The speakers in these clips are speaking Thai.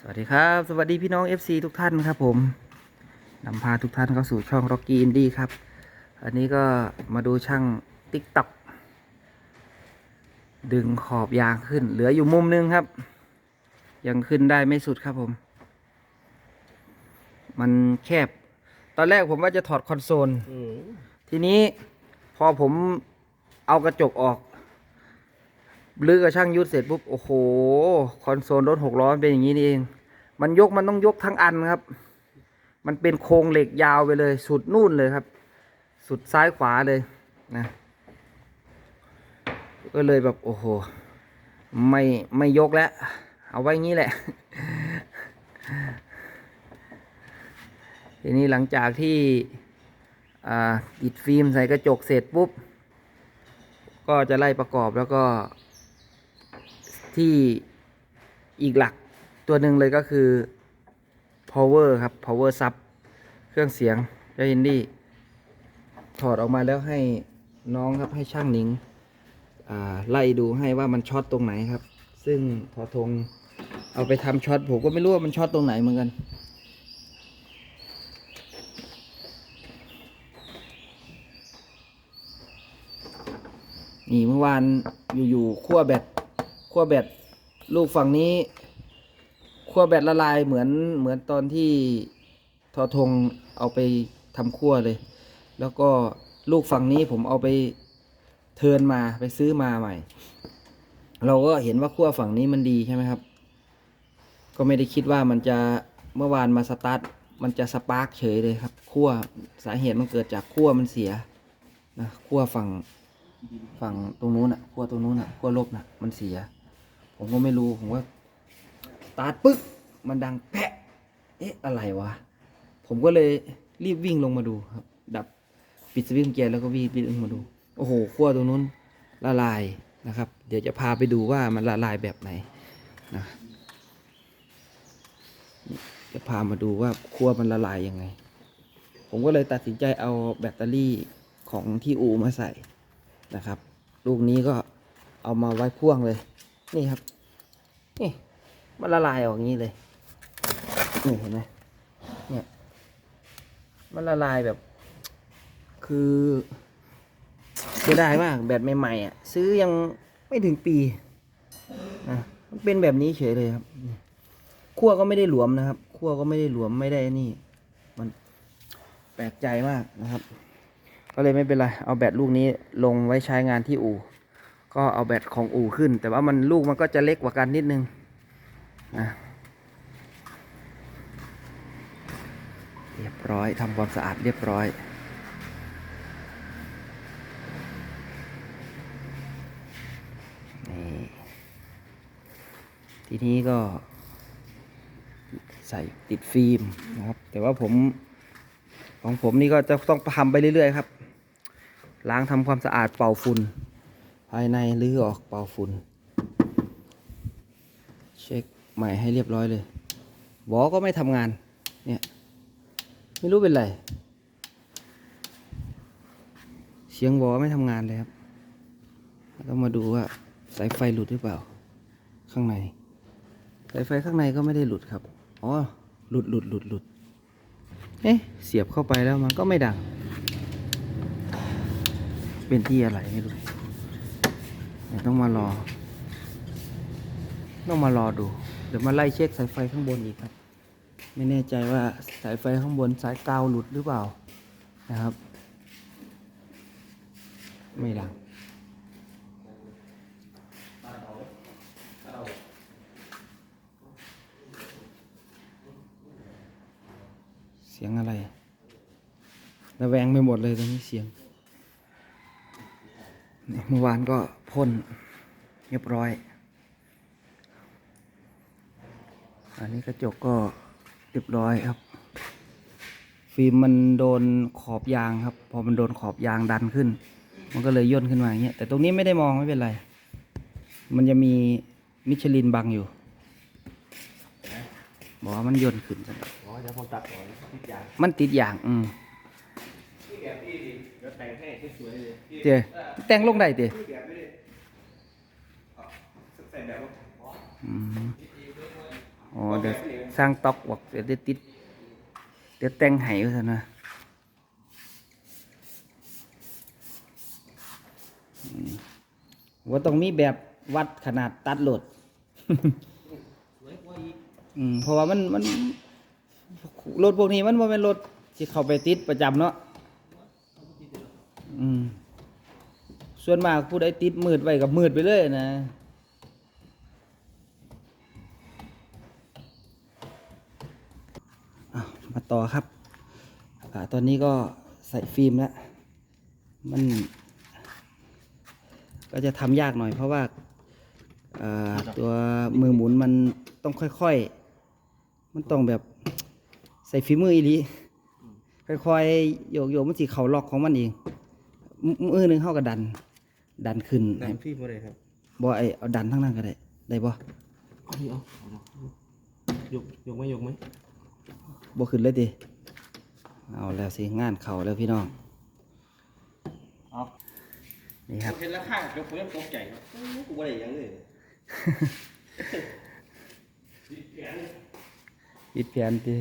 สวัสดีครับ สวัสดีพี่น้อง FC ทุกท่านครับผมนำพาทุกท่านเข้าสู่ช่อง Rocky Indie ครับ อันนี้ก็มาดูช่าง TikTok ดึงขอบยางขึ้น เหลืออยู่มุมนึงครับ ยังขึ้นได้ไม่สุดครับผม มันแคบ ตอนแรกผมว่าจะถอดคอนโซลทีนี้พอผมเอากระจกออก ลื้อกับช่างยุทธเสร็จปุ๊บ โอ้โห คอนโซลรถหกล้อเป็นอย่างนี้นี่เอง มันยกมันต้องยกทั้งอันครับ มันเป็นโครงเหล็กยาวไปเลย สุดนู่นเลยครับ สุดซ้ายขวาเลยนะ ก็เลยแบบ โอ้โห ไม่ไม่ยกแล้ว เอาไว้งี้แหละ ทีนี้หลังจากที่ติดฟิล์มใส่กระจกเสร็จปุ๊บ ก็จะไล่ประกอบแล้วก็ ที่อีกหลักตัวหนึ่งเลยก็คือ power ครับ power sub เครื่องเสียงเจ้าอินดี้ถอดออกมาแล้วให้น้องครับให้ช่างหนิงอ่าไล่ดูให้ว่ามันช็อตตรงไหนครับ ซึ่งทอทงเอาไปทำช็อตผมก็ไม่รู้ว่ามันช็อตตรงไหนเหมือนกันนี่เมื่อวานอยู่ๆขั้วแบต ขั้วแบตลูกฝั่งนี้ขั้วแบตละลายเหมือนเหมือนตอนที่ทอทงเอาไปทำขั้วเลย แล้วก็ลูกฝั่งนี้ผมเอาไปเทินมาไปซื้อมาใหม่ เราก็เห็นว่าขั้วฝั่งนี้มันดีใช่ไหมครับ ก็ไม่ได้คิดว่ามันจะเมื่อวานมาสตาร์ทมันจะสปาร์กเฉยเลยครับขั้วสาเหตุมันเกิดจากขั้วมันเสียนะขั้วฝั่งฝั่งตรงนู้นอะขั้วตรงนู้นอะขั้วลบน่ะมันเสีย ผมก็ไม่รู้ผมว่าตาร์ปึ๊กมันดังแปะเอ๊ะอะไรวะ ผมก็เลยรีบวิ่งลงมาดูครับ ดับปิดสวิตช์เกุญแจแล้วก็วิ่งวิ่งลงมาดู โอ้โหขั้วตรงนู้นละลายนะครับ เดี๋ยวจะพาไปดูว่ามันละลายแบบไหนนะจะพามาดูว่าขั้วมันละลายยังไง ผมก็เลยตัดสินใจเอาแบตเตอรี่ของที่อูมาใส่นะครับ ลูกนี้ก็เอามาไว้พ่วงเลย นี่ครับ นี่มันละลายออกอย่างนี้เลย นี่เห็นไหมเนี่ย มันละลายแบบ คือเสียดายมากแบตใหม่ๆอะ ซื้อยังไม่ถึงปีนะมันเป็นแบบนี้เฉยเลยครับขั้วก็ไม่ได้หลวมนะครับขั้วก็ไม่ได้หลวมไม่ได้นี่ มันแปลกใจมากนะครับ ก็เลยไม่เป็นไร เอาแบตลูกนี้ลงไว้ใช้งานที่อู่ ก็เอาแบตของอู่ขึ้น แต่ว่ามันลูกมันก็จะเล็กกว่ากันนิดนึงนะเรียบร้อยทำความสะอาดเรียบร้อยนี่ทีนี้ก็ใส่ติดฟิล์มนะครับ แต่ว่าผมของผมนี่ก็จะต้องทำไปเรื่อยๆครับ ล้างทำความสะอาดเป่าฝุ่น ภายในรื้อออกเป่าฝุ่น เช็คใหม่ให้เรียบร้อยเลยบอก็ไม่ทำงาน เนี่ย ไม่รู้เป็นไร เสียงบอไม่ทำงานเลยครับต้องมาดูว่าสายไฟหลุดหรือเปล่า ข้างใน สายไฟข้างในก็ไม่ได้หลุดครับ อ๋อ หลุดหลุดหลุดหลุดเอ๊ะ เสียบเข้าไปแล้วมันก็ไม่ดัง เป็นที่อะไรไม่รู้ ต้องมารอ ต้องมารอดู เดี๋ยวมาไล่เช็คสายไฟข้างบนอีกครับ ไม่แน่ใจว่าสายไฟข้างบนสายกาวหลุดหรือเปล่านะครับ ไม่ดังเสียงอะไรระแวงไปหมดเลยตอนนี้เสียง เมื่อวานก็ พ่นเรียบร้อย อันนี้กระจกก็เรียบร้อยครับ ฟิล์มมันโดนขอบยางครับ พอมันโดนขอบยางดันขึ้น มันก็เลยย่นขึ้นมาอย่างเงี้ย แต่ตรงนี้ไม่ได้มองไม่เป็นไร มันจะมีมิชลินบังอยู่ บอกว่ามันย่นขึ้นจังอ๋อเดี๋ยวผมตัดก่อนทุกอย่าง มันติดอย่าง อืมนี่แบบนี้ดิเดี๋ยวแต่งให้สวยๆเลยเจแต่งลงได้เจนี่แบบนี้ดิเอ๋อเดี๋ยวสร้างต็อกบอกเดี๋ยวได้ติด เดี๋ยวแต่งไห้ซะนนะว่าต้องมีแบบวัดขนาดตัดโหลดอีกอืมเพราะว่ามันมันรถพวกนี้มันว่าเป็นรถที่เข้าไปติดประจำเนาะส่วนมากผู้ใดติดมืดไว้กับมืดไปเลยนะอ้าวมา ต่อครับอาตอนนี้ก็ใส่ฟิล์มแล้ว มัน ก็จะทำยากหน่อยเพราะว่าอ่าตัวมือหมุนมันต้องค่อยๆ มันต้องแบบใส่ฝีมืออีหลีค่อยๆโยกโยกๆมันสิเขาล็อกของมันเองมมือหนึงเข้ากับดัน ดันขึ้นดันพี่บ่ได้ครับบ่ไอเอาดันทั้งนั้นก็ได้ ได้บ่เอาดิเอาเอายกยกไหมยกไหม บ่ขึ้นเลยดิเอาแล้วสิงานเข่าแล้วพี่น้องเอานี่ครับเห็นแล้วข้างยกเพื่อนตกใจครับกูบ่ได้หยังเลยปิดแผนติ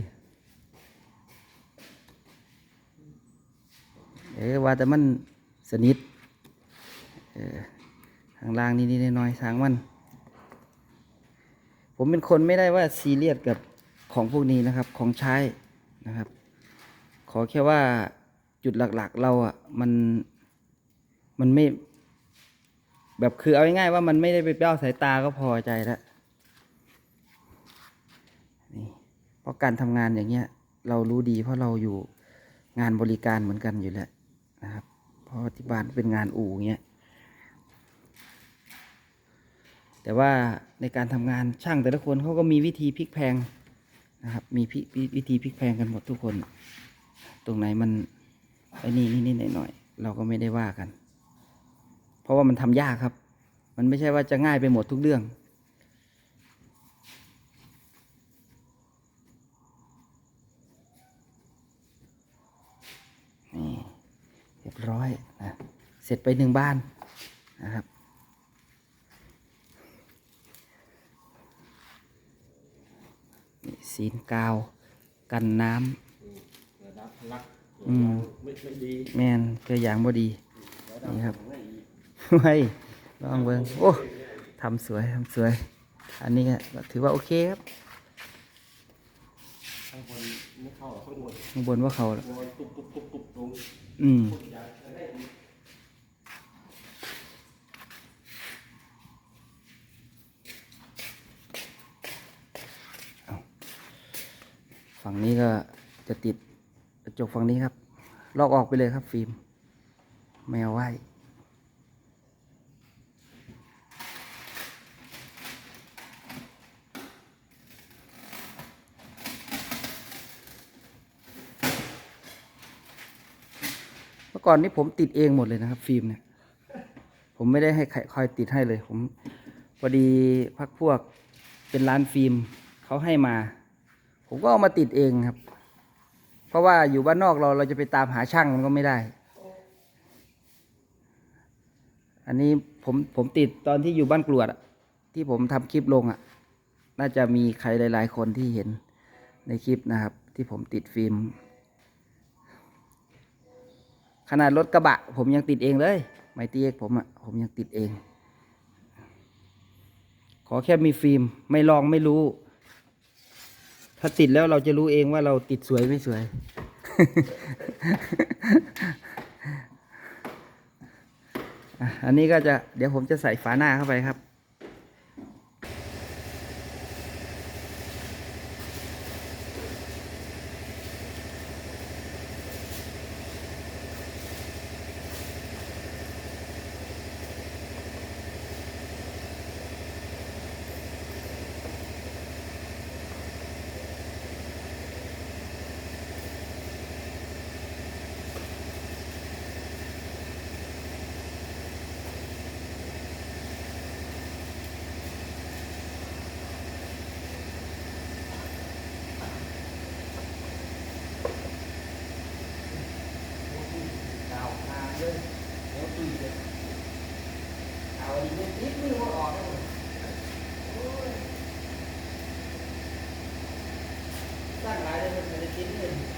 เออว่าแต่มันสนิทเออข้างล่างนี่ๆน้อยๆสร้างมัน ผมเป็นคนไม่ได้ว่าซีเรียสกับ ของพวกนี้นะครับของใช้นะครับ ขอแค่ว่าจุดหลักๆ เราอะมันมันไม่ แบบคือเอาง่ายๆว่ามันไม่ได้ไปเป้าสายตาก็พอใจแล้วนี่เพราะการทำงานอย่างเงี้ย เรารู้ดีเพราะเราอยู่งานบริการเหมือนกันอยู่แล้วนะครับ เพราะที่บ้านเป็นงานอู่เงี้ยแต่ว่าในการทำงานช่างแต่ละคนเขาก็มีวิธีพลิกแพง นะครับ มีพิวิธีพลิกแพงกันหมดทุกคน ตรงไหนมันไอ้นี่นี่นี่หน่อยหน่อยๆเราก็ไม่ได้ว่ากัน เพราะว่ามันทำยากครับ มันไม่ใช่ว่าจะง่ายไปหมดทุกเรื่องนี่เรียบร้อยนะเสร็จไปหนึ่งบ้านนะครับ นี่ซีนกาว กันน้ระดับรักอืมไม่ไม่ดีำแมนตัวอย่างบ่ดีระดับนี่ครับไม่ดีไว้ลองเบิงโอ้ทำสวยทำสวย อันนี้ก็ถือว่าโอเคครับข้างบนไม่เข้าหรอกข้างบนข้างบนว่าเขาแล้วบนตุ๊บตุ๊บตุ๊บตุ๊บลงอืม อยากจะได้อีก ฝั่ง นี้ก็จะติดกระจกฝั่งนี้ครับ ลอกออกไปเลยครับฟิล์มไม่เอาไว้เมื่อก่อนนี้ผมติดเองหมดเลยนะครับ ฟิล์มเนี่ย ผมไม่ได้ให้ใครคอยติดให้เลย ผมพอดีพักพวกเป็นร้านฟิล์มเขาให้มา ผมก็เอามาติดเองครับ เพราะว่าอยู่บ้านนอกเราเราจะไปตามหาช่างมันก็ไม่ได้ อันนี้ผมผมติดตอนที่อยู่บ้านกรวดที่ผมทำคลิปลงอะน่าจะมีใครหลาย ๆ คนที่เห็นในคลิปนะครับ ที่ผมติดฟิล์มขนาดรถกระบะ ผมยังติดเองเลยไมตีเอกผมอะผมยังติดเอง ขอแค่มีฟิล์ม ไม่ลองไม่รู้ ถ้าติดแล้วเราจะรู้เองว่าเราติดสวยไม่สวย อันนี้ก็จะเดี๋ยวผมจะใส่ฝาหน้าเข้าไปครับ สั้นหลายเล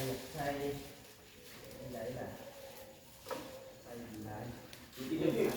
thay nhập thay đi để là thay gì lại.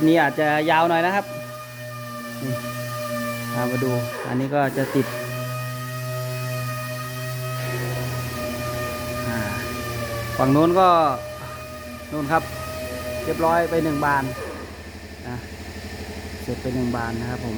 ปนี้อาจจะยาวหน่อยนะครับนี่พามาดู อันนี้ก็จะติดฝั่งนู้นก็นู่นครับ เรียบร้อยไปหนึ่งบานนะเสร็จไปหนึ่งบานนะครับผม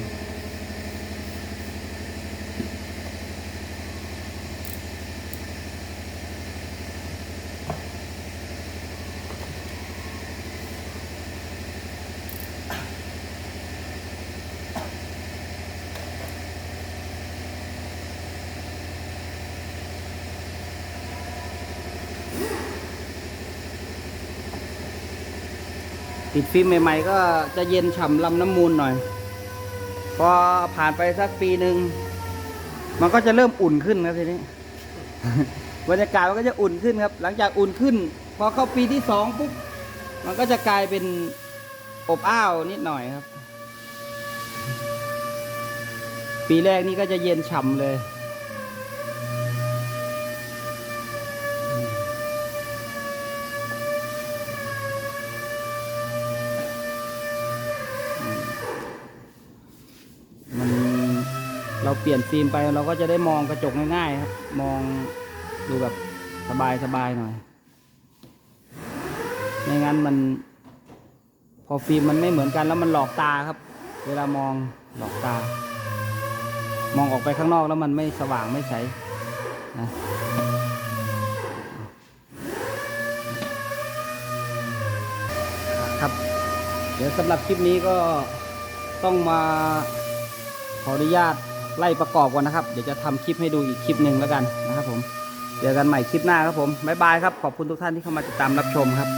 ติดฟิล์มใหม่ๆ ก็จะเย็นฉ่ำลำน้ำมูลหน่อย พอผ่านไปสักปีหนึ่งมันก็จะเริ่มอุ่นขึ้นครับทีนี้ บรรยากาศมันก็จะอุ่นขึ้นครับ หลังจากอุ่นขึ้น พอเข้าปีที่สองปุ๊บมันก็จะกลายเป็นอบอ้าวนิดหน่อยครับ ปีแรกนี่ก็จะเย็นฉ่ำเลย เราเปลี่ยนฟิล์มไปเราก็จะได้มองกระจกง่ายๆครับ มองดูแบบสบายๆหน่อยไม่งั้นมัน พอฟิล์มมันไม่เหมือนกันแล้วมันหลอกตาครับ เวลามองหลอกตา มองออกไปข้างนอกแล้วมันไม่สว่างไม่ใสนะครับเดี๋ยวสำหรับคลิปนี้ก็ต้องมาขออนุญาต ไล่ประกอบก่อนนะครับ เดี๋ยวจะทำคลิปให้ดูอีกคลิปหนึ่งแล้วกันนะครับผม เจอกันใหม่คลิปหน้าครับผมบ๊ายบายครับ ขอบคุณทุกท่านที่เข้ามาติดตามรับชมครับ